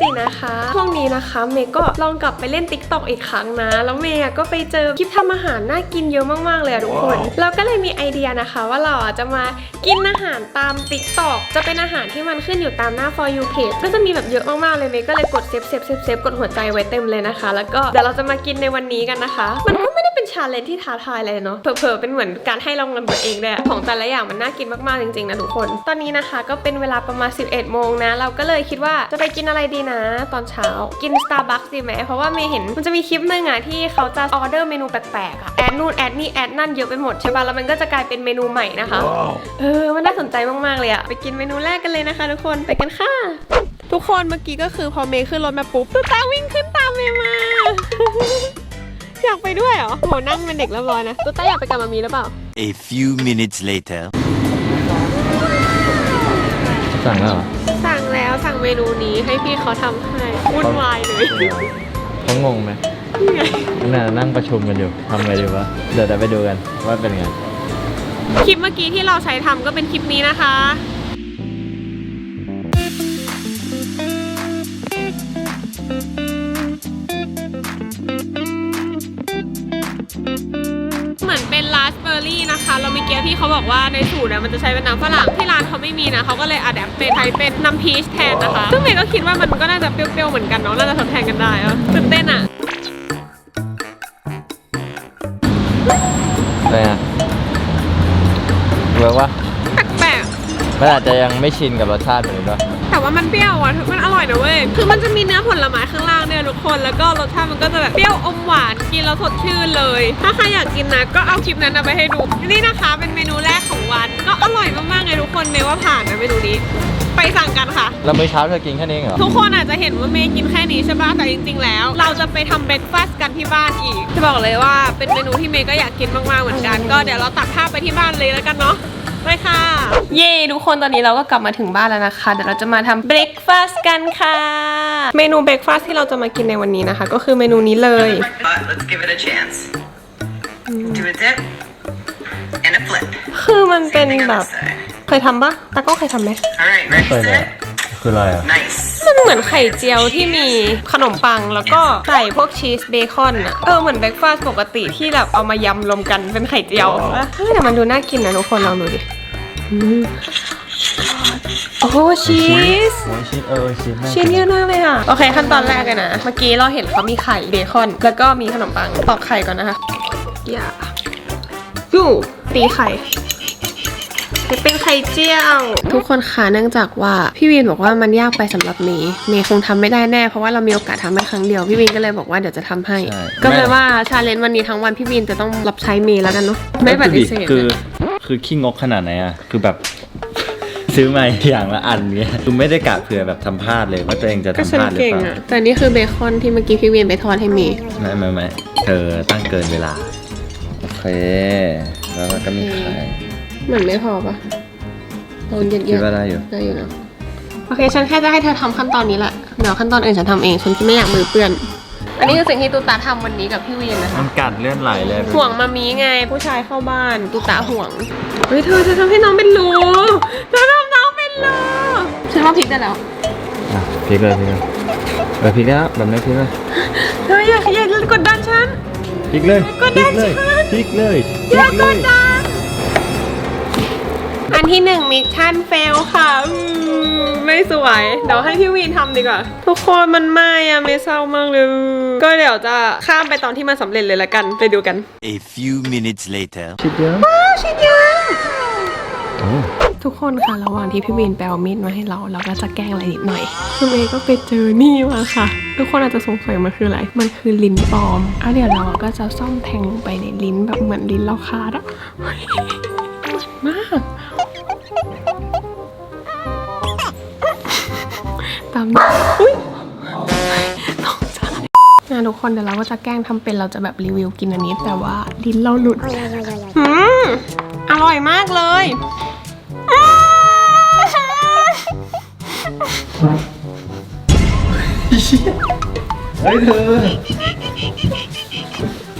จินะคะช่วงนี้นะคะเมย์ก็ลองกลับไปเล่น t ิ k t o k อีกครั้งนะ แล้วเมย์อะก็ไปเจอคลิปทำอาหารน่ากินเยอะมากๆเลยอะทุกคน เราก็เลยมีไอเดียนะคะว่าเราอะจะมากินอาหารตาม t ิ k t o k จะเป็นอาหารที่มันขึ้นอยู่ตามหน้า for you page ก็จะมีแบบเยอะมากๆเลยเมย์ก็เลยกดเซฟเซฟเซฟเซฟกดหัวใจไว้เต็มเลยนะคะ แล้วก็เดี๋ยวเราจะมากินในวันนี้กันนะคะ มันก็ไม่ได้เป็น ชาเลนจ์ที่ท้าทายเลยเนาะเผลอๆเป็นเหมือนการให้รางวัลตัวเองเลยอะของแต่ละอย่างมันน่ากินมากๆจริงๆนะทุกคน ตอนนี้นะคะก็เป็นเวลาประมาณ 11 โมงนะ เราก็เลยคิดว่าจะไปกินอะไรดีนะ ตอนเช้ากิน Starbucks ดีไหมเพราะว่าเมย์เห็นมันจะมีคลิปหนึ่งอะที่เขาจะออเดอร์เมนูแปลกๆอะแอดนู่นแอดนี่แอดนั่นเยอะไปหมดใช่ป่ะแล้วมันก็จะกลายเป็นเมนูใหม่นะคะ เออมันน่าสนใจมากๆเลยอะไปกินเมนูแรกกันเลยนะคะ ทุกคนไปกันค่ะทุกคนเมื่อกี้ก็คือพอเมย์ขึ้นรถมาปุ๊บตุ๊ตาวิ่งขึ้นตามเมย์มา อยากไปด้วยเหรอโหนั่งเป็นเด็กเรียบร้อยนะตุ๊ตาอยากไปกับมามีหรือเปล่า A few minutes later. สั่งแล้วเหรอสั่งแล้วสั่งเมนูนี้ให้พี่เขาทำให้วุ่นวายเลยเขางงไหมนี่ไงน่านั่งประชุมกันอยู่ทำไงดีวะเดี๋ยวเดี๋ยวไปดูกันว่าเป็นไงคลิปเมื่อกี้ที่เราใช้ทำก็เป็นคลิปนี้นะคะ เมื่อกี้พี่เขาบอกว่าในสูตรอะมันจะใช้เป็นน้ำฝรั่งที่ร้านเขาไม่มีนะเขาก็เลยอัดแอปเป็นใช้เป็นน้ำพีชแทนนะคะ ซึ่งเมย์ก็คิดว่ามันก็น่าจะเปรี้ยวๆเหมือนกันเนาะน่าจะทดแทนกันได้อะตื่นเต้นอะอะไรอะเวิร์กวะแปลกๆมันอาจจะยังไม่ชินกับรสชาติเหมือนกันด้วย แต่ว่ามันเปรี้ยวอะมันอร่อยนะเว้ย คือมันจะมีเนื้อผลไม้ข้างล่างเนี่ยทุกคน แล้วก็รสชาติมันก็จะแบบเปรี้ยวอมหวาน กินแล้วสดชื่นเลย ถ้าใครอยากกินนะ ก็เอาคลิปนั้นนะไปให้ดู นี่นะคะเป็นเมนูแรกของวัน ก็อร่อยมากๆเลยทุกคนเมย์ว่าผ่านนะเมนูนี้ ไปสั่งกันค่ะ แล้วมื้อเช้าเธอกินแค่นี้เองเหรอ ทุกคนอาจจะเห็นว่าเมย์กินแค่นี้ใช่ปะแต่จริง ๆ แล้ว เราจะไปทำเบรกฟาสต์กันที่บ้านอีก จะบอกเลยว่าเป็นเมนูที่เมย์ก็อยากกินมากๆเหมือนกัน ก็เดี๋ยวเราตัดภาพไปที่บ้านเลยแล้วกันเนาะ ไปค่ะ เย่ทุกคนตอนนี้เราก็กลับมาถึงบ้านแล้วนะคะ เดี๋ยวเราจะมาทำเบรกฟาสต์กันค่ะ เมนูเบรกฟาสต์ที่เราจะมากินในวันนี้นะคะ ก็คือเมนูนี้เลย But let's give it a chance. Do a dip and a flip. คือมันเป็น Same thing on แบ this บ side. เคยทำปะตาก็เคยทำไหม All right, ready, เคยเลย set? คืออะไรอะ Nice. มันเหมือนไข่เจียวที่มีขนมปังแล้วก็ใส่พวกชีสเบคอนอะเออเหมือนเบรกฟาสต์ปกติที่แบบเอามายำรวมกันเป็นไข่เจียวอะเฮ้ยแต่มันดูน่ากินนะทุกคนลองดูดิอืม โอ้ชีสโอ้ยชีสเออชีสน่าชิ้นกินเยอะมากเลยอะโอเคขั้นตอนแรกเลยนะ เมื่อกี้เราเห็นเขามีไข่เบคอน แล้วก็มีขนมปังตอกไข่ก่อนนะคะ อย่ายู่ตีไข่จะเป็นไข่เจียว ทุกคนคะเนื่องจากว่าพี่วินบอกว่ามันยากไปสำหรับเมย์เมย์คงทำไม่ได้แน่เพราะว่าเรามีโอกาสทำแค่ครั้งเดียวพี่วินก็เลยบอกว่าเดี๋ยวจะทำให้ใช่ก็เลยว่าชาเลนจ์วันนี้ทั้งวันพี่วินจะต้องรับใช้เมย์แล้วกันเนาะไม่ปฏิเสธคือนะ คือขี้งกขนาดไหนอะ คือแบบ ซื้อมาอย่างละอันเงี้ยคือไม่ได้กะเผื่อแบบทำพลาดเลยว่าตัวเองจะก็ทำฉัพนลาดหรือเก่งเปล่า อะแต่นี่คือเบคอนที่เมื่อกี้พี่วินไปทอดให้เมย์ไม่ไม่ไม่เธอตั้งเกินเวลา โอเค แล้วก็มีไข่เหมือนไม่พอปะโดนเยอะๆคิดว่าได้อยู่ได้อยู่นะโอเคฉันแค่จะให้เธอทำขั้นตอนนี้แหละเดี๋ยวขั้นตอนอื่นฉันทำเองฉันไม่อยากมือเปื้อน อันนี้คือสิ่งที่ตูตาทำวันนี้กับพี่วีนนะคะ มันกัดเลื่อนไหลเลยห่วงมามีไงผู้ชายเข้าบ้านตูตาห่วงเฮ้ยเธอเธอทำให้น้องเป็นรูเธอทำน้องเป็นรูฉันว่าพริกได้แล้วอะพลิกเลยพลิกเลยเออพลิกแล้วแบบนี้พลิกเลยเธออยากอยากกดดันฉัน พลิกเลยกดพลิดักนเลยฉัน พลิกเลยพอลิยากกกเลยดดันอันที่หนึ่งมิชชั่นเฟลค่ะอืม ไม่สวย เดี๋ยวให้พี่วีนทำดีกว่า ทุกคนมันไหม่อะไม่เศร้ามากเลย ก็เดี๋ยวจะข้ามไปตอนที่มันสำเร็จเลยละกัน ไปดูกัน A few minutes later. ชิดเยอะชิ้นยังโอ้ทุกคนค่ะระหว่างที่พี่วีนแปลมีดมาให้เราเราก็จะแกล้งอะไรนิดหน่อยคือเมย์ก็ไปเจอนี่มาค่ะ ทุกคนอาจจะสงสัยมันคืออะไร มันคือลิ้นปลอมอะเดี๋ยวเราก็จะซ่อมแทงลงไปในลิ้นแบบเหมือนลิ้นเราขาดอะเฮ้ยเหมือนมาก ตามนี้อุ้ยตกใจนะทุกคนเดี๋ยวเราก็จะแกล้งทำเป็นเราจะแบบรีวิวกินอันนี้ แต่ว่าลิ้นเราหลุดอืมอร่อยมากเลยอืมเฮ้ยเธอ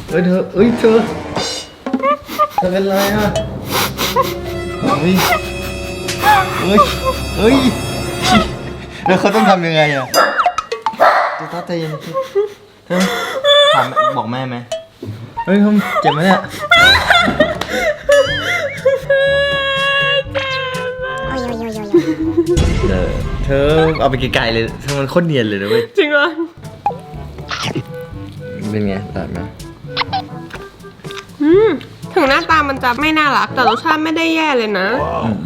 เฮ้ยเธอเฮ้ยเธอเธอเป็นไรอะเฮ้ยเฮ้ยเฮ้ย แล้วเขาต้องทำยังไงอะตุ๊ตาใจเย็นเฮ้ยถามบอกแม่ไหมเฮ้ยเจ็บไหมเนี่ยเออเธอเอาไปไกลๆเลยเธอมันโคตรเนียนเลยนะเว้ย จริงเหรอเป็นไงตัดไหมอืมถึงหน้าตามันจะไม่น่ารัก แต่รสชาติไม่ได้แย่เลยนะ อืมอืมอืม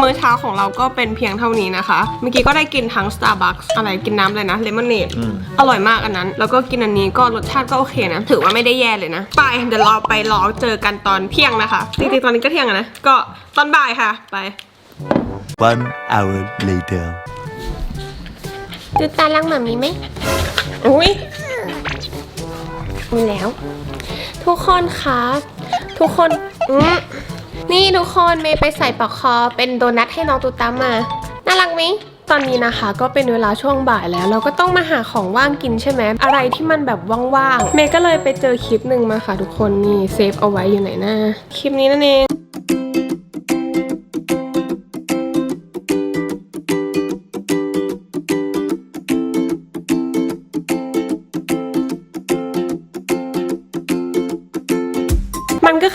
มื้อเช้าของเราก็เป็นเพียงเท่านี้นะคะ เมื่อกี้ก็ได้กินทั้ง Starbucks อะไรกินน้ำเลยนะเลมอนเนดอืม อร่อยมากอันนั้น แล้วก็กินอันนี้ก็รสชาติก็โอเคนะ ถือว่าไม่ได้แย่เลยนะ ไปเดี๋ยวเราไปรอเจอกันตอนเที่ยงนะคะจริงๆตอนนี้ก็เที่ยงอะนะ ก็ตอนบ่ายค่ะไป One hour later. ดูตาลังหมามีไหม อุ้ยมีแล้ว ทุกคนคะ ทุกคนอืม นี่ทุกคนเมย์ไปใส่ปลอกคอเป็นโดนัทให้น้องตูตามมา น่ารักไหมตอนนี้นะคะก็เป็นเวลาช่วงบ่ายแล้ว เราก็ต้องมาหาของว่างกินใช่ไหมอะไรที่มันแบบว่างๆเมย์ก็เลยไปเจอคลิปหนึ่งมาค่ะทุกคนนี่เซฟเอาไว้อยู่ไหนนะคลิปนี้นั่นเอง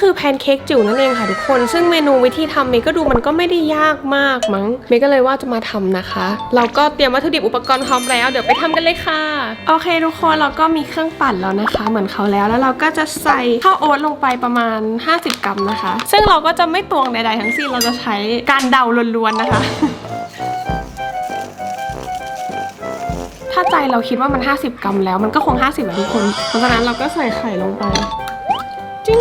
คือแพนเค้กจิ๋วนั่นเองค่ะทุกคน ซึ่งเมนูวิธีทำเมย์ก็ดูมันก็ไม่ได้ยากมากมั้ง เมย์ก็เลยว่าจะมาทำนะคะ เราก็เตรียมวัตถุดิบอุปกรณ์พร้อมแล้ว เดี๋ยวไปทำกันเลยค่ะ โอเคทุกคนเราก็มีเครื่องปั่นแล้วนะคะ เหมือนเขาแล้ว แล้วเราก็จะใส่ข้าวโอ๊ตลงไปประมาณ 50 กรัมนะคะ ซึ่งเราก็จะไม่ตวงใดๆทั้งสิ้น เราจะใช้การเดาล้วนๆนะคะถ้าใจเราคิดว่ามัน 50 กรัมแล้วมันก็คง 50อะทุกคน เพราะฉะนั้นเราก็ใส่ไข่ลงไป จิ้ง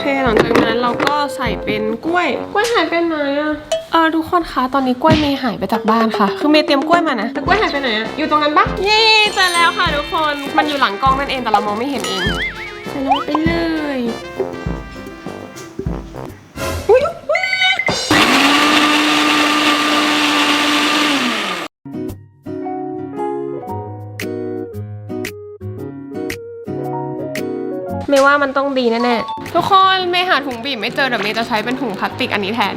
เคหลังจากนั้นเราก็ใส่เป็นกล้วย กล้วยหายไปไหนอะเออทุกคนคะตอนนี้กล้วยเมย์หายไปจากบ้านค่ะ คือเมย์เตรียมกล้วยมานะแต่กล้วยหายไปไหนอะอยู่ตรงนั้นปะเย้เจอแล้วค่ะทุกคนมันอยู่หลังกล้องนั่นเองแต่เรามองไม่เห็นเองใส่ลงไปเลยอุ๊ยอุ๊ยเมย์ว่ามันต้องดีแน่ๆ ทุกคนเมย์หาถุงบีบไม่เจอเดี๋ยวเมย์จะใช้เป็นถุงพลาสติกอันนี้แทน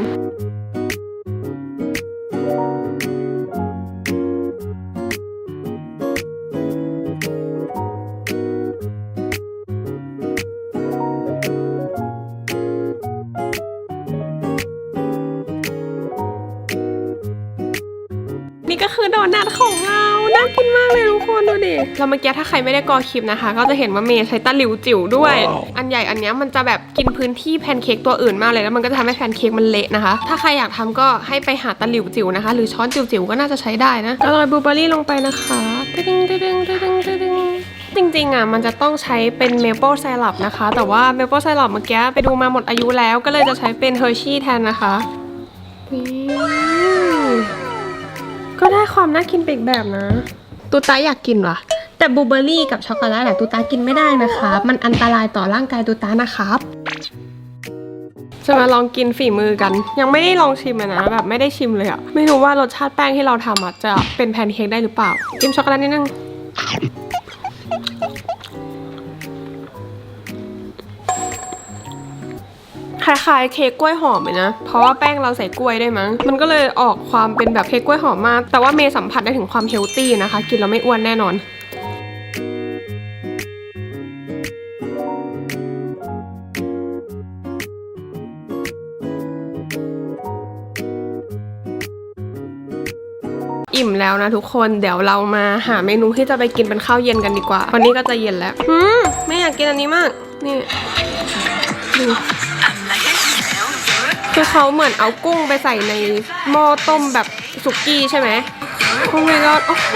นี่ก็คือโดนัทของเรา น่ากินมากเลยทุกคนดูดิเราเมื่อกี้ถ้าใครไม่ได้กอคลิปนะคะ ก็จะเห็นว่าเมย์ใช้ตะหลิวจิ๋วด้วย อันใหญ่อันเนี้ยมันจะแบบกินพื้นที่แพนเค้กตัวอื่นมากเลยแล้วมันก็จะทำให้แพนเค้กมันเละนะคะ ถ้าใครอยากทำก็ให้ไปหาตะหลิวจิ๋วนะคะ หรือช้อนจิ๋วๆก็น่าจะใช้ได้นะแล้วโรยบลูเบอร์รี่ลงไปนะคะตึ้งตึ้งตึ้งตึ้งตึ้งตึ้งจริงๆอะมันจะต้องใช้เป็นเมเปิลไซรัปนะคะ แต่ว่าเมเปิลไซรัปเมื่อกี้ไปดูมาหมดอายุแล้วก็เลยจะใช้เป็นเฮอร์ชี่แทนนะคะนี่ ก็ได้ความน่ากินไปอีกแบบนะ ตูตาอยากกินว่ะแต่บลูเบอร์รี่กับช็อกโกแลตอะตูตากินไม่ได้นะครับ มันอันตรายต่อร่างกายตูตานะครับ จะมาลองกินฝีมือกัน ยังไม่ได้ลองชิมเลยนะ แบบไม่ได้ชิมเลยอะไม่รู้ว่ารสชาติแป้งที่เราทำอะจะเป็นแพนเค้กได้หรือเปล่าจิ้มช็อกโกแลตนิดนึง คล้ายๆเค้กกล้วยหอมเลยนะ เพราะว่าแป้งเราใส่กล้วยได้มั้ง มันก็เลยออกความเป็นแบบเค้กกล้วยหอมมาก แต่ว่าเมย์สัมผัสได้ถึงความเฮลตี้นะคะ กินแล้วไม่อ้วนแน่นอนอิ่มแล้วนะทุกคนเดี๋ยวเรามาหาเมนูที่จะไปกินเป็นข้าวเย็นกันดีกว่า วันนี้ก็จะเย็นแล้ว อืมไม่อยากกินอันนี้มาก นี่ดู คือเขาเหมือนเอากุ้งไปใส่ในหม้อต้มแบบสุกี้ใช่ไหมโอ้ my god โอ้โห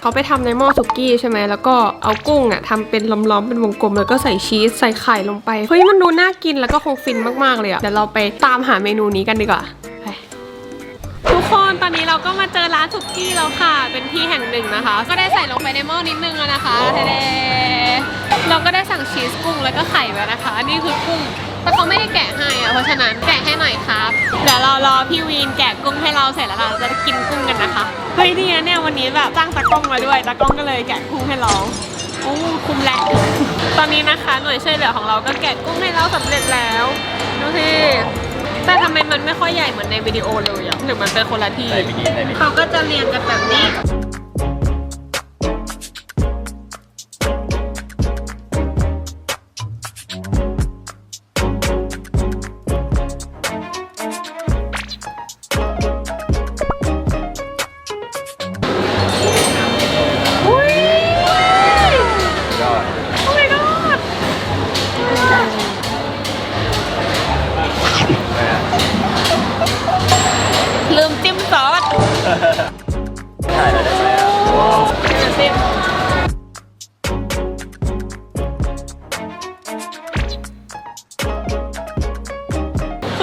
เขาไปทำในหม้อสุกี้ใช่ไหมแล้วก็เอากุ้งอะทำเป็นล้อมๆเป็นวงกลม แล้วก็ใส่ชีสใส่ไข่ลงไป เฮ้ยมันดูน่ากินแล้วก็คงฟินมากๆเลยอะ เดี๋ยวเราไปตามหาเมนูนี้กันดีกว่าทุกคนตอนนี้เราก็มาเจอร้านสุกี้แล้วค่ะ เป็นที่แห่งหนึ่งนะคะ ก็ได้ใส่ลงไปในหม้อนิดนึงนะคะเทๆเราก็ได้สั่งชีสกุ้งแล้วก็ไข่ไว้นะคะ นี่คือกุ้ง แต่เขาไม่ได้แกะให้อะเพราะฉะนั้นแกะให้หน่อยครับ เดี๋ยวเรารอพี่วีนแกะกุ้งให้เราเสร็จแล้วเราจะได้กินกุ้งกันนะคะเฮ้ยดีนะเนี่ยวันนี้แบบจ้างตากล้องมาด้วยตากล้องก็เลยแกะกุ้งให้เราโอ้คุ้มแหละตอนนี้นะคะ หน่วยช่วยเหลือของเราก็แกะกุ้งให้เราสำเร็จแล้วดูสิแต่ทำไมมันไม่ค่อยใหญ่เหมือนในวิดีโอเลยอะหรือมันเป็นคนละที่ใส่ไปดีใส่ไปดีเขาก็จะเรียนกันแบบนี้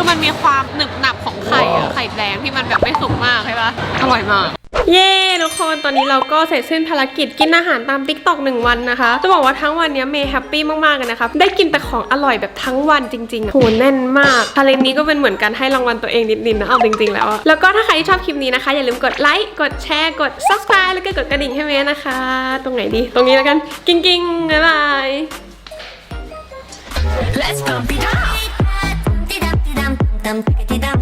คือมันมีความหนึบหนับของไข่อะไข่แดงที่มันแบบไม่สุกมากใช่ปะอร่อยมาก เย้ทุกคนตอนนี้เราก็เสร็จสิ้นภารกิจกินอาหารตามติ๊กตอกหนึ่งวันนะคะ จะบอกว่าทั้งวันเนี้ยเมย์แฮปปี้มากๆเลยนะคะได้กินแต่ของอร่อยแบบทั้งวันจริงๆอะโหแน่นมากทาเลนนี้ก็เป็นเหมือนกันให้รางวัลตัวเองนิดๆนะเอาจริงๆแล้วอะแล้วก็ถ้าใครที่ชอบคลิปนี้นะคะ อย่าลืมกดไลค์กดแชร์กด subscribe แล้วก็กดกระดิ่งให้เมย์นะคะ ตรงไหนดี ตรงนี้แล้วกันกิ้งๆบ๊ายบาย Let's pump it up. там, так и дам